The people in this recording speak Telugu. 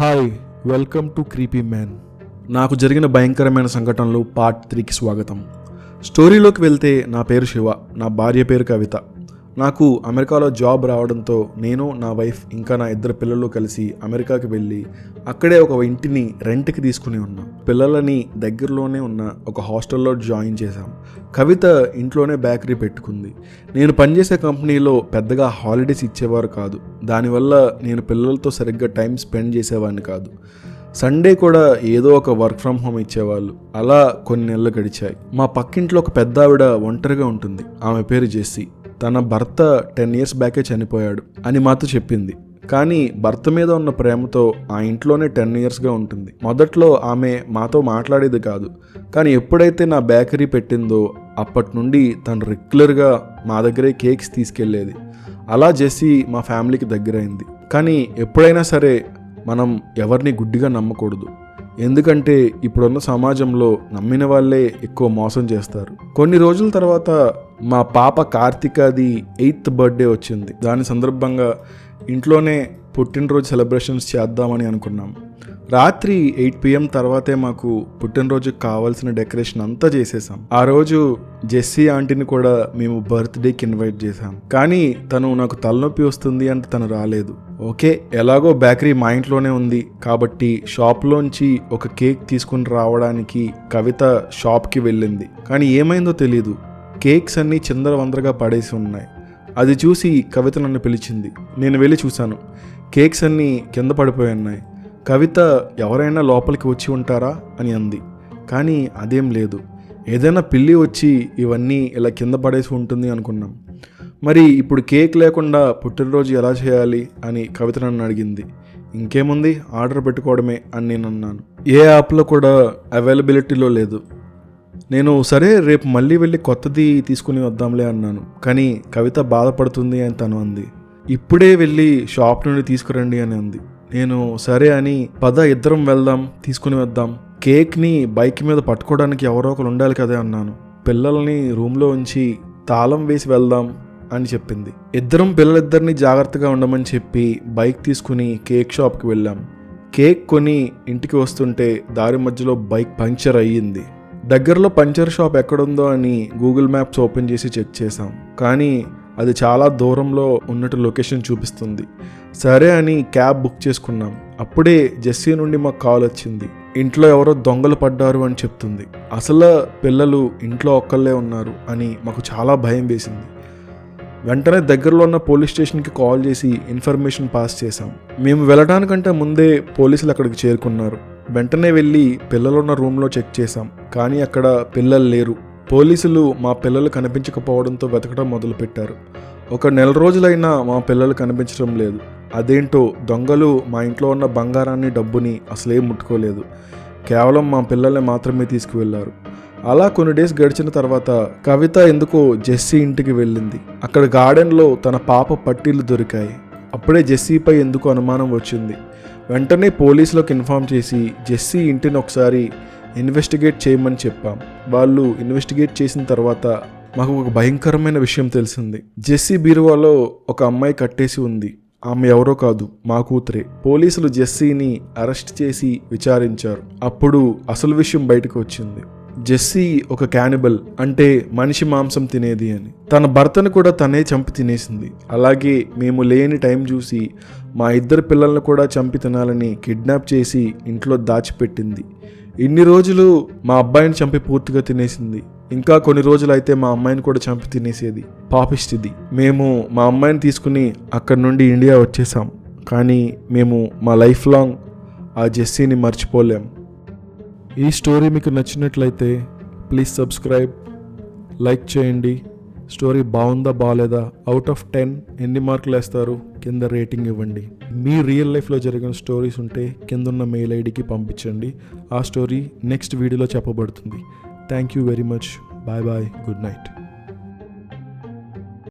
Hi welcome to creepy man నాకు జరిగిన భయంకరమైన సంఘటనలు పార్ట్ త్రీకి స్వాగతం. స్టోరీలోకి వెళ్తే నా పేరు శివ నా భార్య పేరు కవిత. నాకు అమెరికాలో జాబ్ రావడంతో నేను నా వైఫ్ ఇంకా నా ఇద్దరు పిల్లలు కలిసి అమెరికాకి వెళ్ళి అక్కడే ఒక ఇంటిని రెంట్కి తీసుకుని ఉన్నాం. పిల్లలని దగ్గరలోనే ఉన్న ఒక హాస్టల్లో జాయిన్ చేశాం. కవిత ఇంట్లోనే బేకరీ పెట్టుకుంది. నేను పనిచేసే కంపెనీలో పెద్దగా హాలిడేస్ ఇచ్చేవారు కాదు. దానివల్ల నేను పిల్లలతో సరిగ్గా టైం స్పెండ్ చేసేవాడిని కాదు. సండే కూడా ఏదో ఒక వర్క్ ఫ్రమ్ హోమ్ ఇచ్చేవాళ్ళు. అలా కొన్ని నెలలు గడిచాయి. మా పక్కింట్లో ఒక పెద్ద ఆవిడ ఒంటరిగా ఉంటుంది. ఆమె పేరు జెస్సీ. తన భర్త టెన్ ఇయర్స్ బ్యాకే చనిపోయాడు అని మాతో చెప్పింది. కానీ భర్త మీద ఉన్న ప్రేమతో ఆ ఇంట్లోనే టెన్ ఇయర్స్గా ఉంటుంది. మొదట్లో ఆమె మాతో మాట్లాడేది కాదు. కానీ ఎప్పుడైతే నా బేకరీ పెట్టిందో అప్పటి నుండి తను రెగ్యులర్గా మా దగ్గరే కేక్స్ తీసుకెళ్ళేది అలా చేసి మా ఫ్యామిలీకి దగ్గరైంది. కానీ ఎప్పుడైనా సరే మనం ఎవరిని గుడ్డిగా నమ్మకూడదు. ఎందుకంటే ఇప్పుడున్న సమాజంలో నమ్మిన వాళ్ళే ఎక్కువ మోసం చేస్తారు. కొన్ని రోజుల తర్వాత మా పాప కార్తికాది ఎయిత్ బర్త్డే వచ్చింది. దాని సందర్భంగా ఇంట్లోనే పుట్టినరోజు సెలబ్రేషన్స్ చేద్దామని అనుకున్నాం. రాత్రి ఎయిట్ పిఎం తర్వాతే మాకు పుట్టినరోజుకి కావాల్సిన డెకరేషన్ అంతా చేసేసాం. ఆ రోజు జెస్సీ ఆంటీని కూడా మేము బర్త్డేకి ఇన్వైట్ చేసాం కానీ తను నాకు తలనొప్పి వస్తుంది అంటే తను రాలేదు. ఓకే ఎలాగో బేకరీ మా ఇంట్లోనే ఉంది కాబట్టి షాప్లోంచి ఒక కేక్ తీసుకుని రావడానికి కవిత షాప్కి వెళ్ళింది. కానీ ఏమైందో తెలియదు కేక్స్ అన్నీ చిందరవందరగా పడేసి ఉన్నాయి. అది చూసి కవిత నన్ను పిలిచింది. నేను వెళ్ళి చూశాను. కేక్స్ అన్నీ కింద పడిపోయి ఉన్నాయి. కవిత ఎవరైనా లోపలికి వచ్చి ఉంటారా? అని అంది. కానీ అదేం లేదు. ఏదైనా పిల్లి వచ్చి ఇవన్నీ ఇలా కింద పడేసి ఉంటుంది అనుకున్నాం. మరి ఇప్పుడు కేక్ లేకుండా పుట్టినరోజు ఎలా చేయాలి అని కవిత నన్ను అడిగింది. ఇంకేముంది? ఆర్డర్ పెట్టుకోవడమే అని నేను అన్నాను. ఏ యాప్లో కూడా అవైలబిలిటీలో లేదు. నేను సరే రేపు మళ్ళీ వెళ్ళి కొత్తది తీసుకుని వద్దాంలే అన్నాను. కానీ కవిత బాధపడుతుంది అని తను అంది. ఇప్పుడే వెళ్ళి షాప్ నుండి తీసుకురండి అని అంది. నేను సరే అని పద ఇద్దరం వెళ్దాం తీసుకుని వద్దాం. కేక్ని బైక్ మీద పట్టుకోవడానికి ఎవరో ఒకరు ఉండాలి కదా అన్నాను. పిల్లల్ని రూమ్లో ఉంచి తాళం వేసి వెళ్దాం అని చెప్పింది. ఇద్దరం పిల్లలిద్దరిని జాగ్రత్తగా ఉండమని చెప్పి బైక్ తీసుకుని కేక్ షాప్కి వెళ్ళాం. కేక్ కొని ఇంటికి వస్తుంటే దారి మధ్యలో బైక్ పంక్చర్ అయ్యింది. దగ్గరలో పంచర్ షాప్ ఎక్కడుందో అని గూగుల్ మ్యాప్స్ ఓపెన్ చేసి చెక్ చేసాం కానీ అది చాలా దూరంలో ఉన్నట్టు లొకేషన్ చూపిస్తుంది. సరే అని క్యాబ్ బుక్ చేసుకున్నాం. అప్పుడే జెస్సీ నుండి మాకు కాల్ వచ్చింది. ఇంట్లో ఎవరో దొంగలు పడ్డారు అని చెప్తుంది. అసలు పిల్లలు ఇంట్లో ఒక్కళ్ళే ఉన్నారు అని మాకు చాలా భయం వేసింది. వెంటనే దగ్గరలో ఉన్న పోలీస్ స్టేషన్కి కాల్ చేసి ఇన్ఫర్మేషన్ పాస్ చేశాం. మేము వెళ్ళడానికంటే ముందే పోలీసులు అక్కడికి చేరుకున్నారు. వెంటనే వెళ్ళి పిల్లలున్న రూమ్లో చెక్ చేశాం కానీ అక్కడ పిల్లలు లేరు. పోలీసులు మా పిల్లలు కనిపించకపోవడంతో వెతకడం మొదలుపెట్టారు. ఒక నెల రోజులైనా మా పిల్లలు కనిపించడం లేదు. అదేంటో దొంగలు మా ఇంట్లో ఉన్న బంగారాన్ని డబ్బుని అసలే ముట్టుకోలేదు. కేవలం మా పిల్లల్ని మాత్రమే తీసుకువెళ్ళారు. అలా కొన్ని డేస్ గడిచిన తర్వాత కవిత ఎందుకో జెస్సీ ఇంటికి వెళ్ళింది. అక్కడ గార్డెన్లో తన పాప పట్టీలు దొరికాయి. అప్పుడే జెస్సీపై ఎందుకు అనుమానం వచ్చింది? వెంటనే పోలీసులకు ఇన్ఫామ్ చేసి జెస్సీ ఇంటిని ఒకసారి ఇన్వెస్టిగేట్ చేయమని చెప్పాం. వాళ్ళు ఇన్వెస్టిగేట్ చేసిన తర్వాత మాకు ఒక భయంకరమైన విషయం తెలిసింది. జెస్సీ బీరువాలో ఒక అమ్మాయి కట్టేసి ఉంది. ఆమె ఎవరో కాదు మా కూతురే. పోలీసులు జెస్సీని అరెస్ట్ చేసి విచారించారు. అప్పుడు అసలు విషయం బయటకు వచ్చింది. జెస్సీ ఒక క్యానిబల్ అంటే మనిషి మాంసం తినేది అని. తన భర్తను కూడా తనే చంపి తినేసింది. అలాగే మేము లేని టైం చూసి మా ఇద్దరు పిల్లల్ని కూడా చంపి తినాలని కిడ్నాప్ చేసి ఇంట్లో దాచిపెట్టింది. ఇన్ని రోజులు మా అబ్బాయిని చంపి పూర్తిగా తినేసింది. ఇంకా కొన్ని రోజులు అయితే మా అమ్మాయిని కూడా చంపి తినేసేది. పాపిష్టిది. మేము మా అమ్మాయిని తీసుకుని అక్కడి నుండి ఇండియా వచ్చేసాం. కానీ మేము మా లైఫ్ లాంగ్ ఆ జెస్సీని మర్చిపోలేం. ఈ స్టోరీ మీకు నచ్చినట్లయితే ప్లీజ్ సబ్స్క్రైబ్ లైక్ చేయండి. స్టోరీ బాగుందా బాగాలేదా? అవుట్ ఆఫ్ టెన్ ఎన్ని మార్కులు వేస్తారు? కింద రేటింగ్ ఇవ్వండి. మీ రియల్ లైఫ్లో జరిగిన స్టోరీస్ ఉంటే కింద ఉన్న మెయిల్ ఐడికి పంపించండి. ఆ స్టోరీ నెక్స్ట్ వీడియోలో చెప్పబడుతుంది. Thank you very much bye bye good night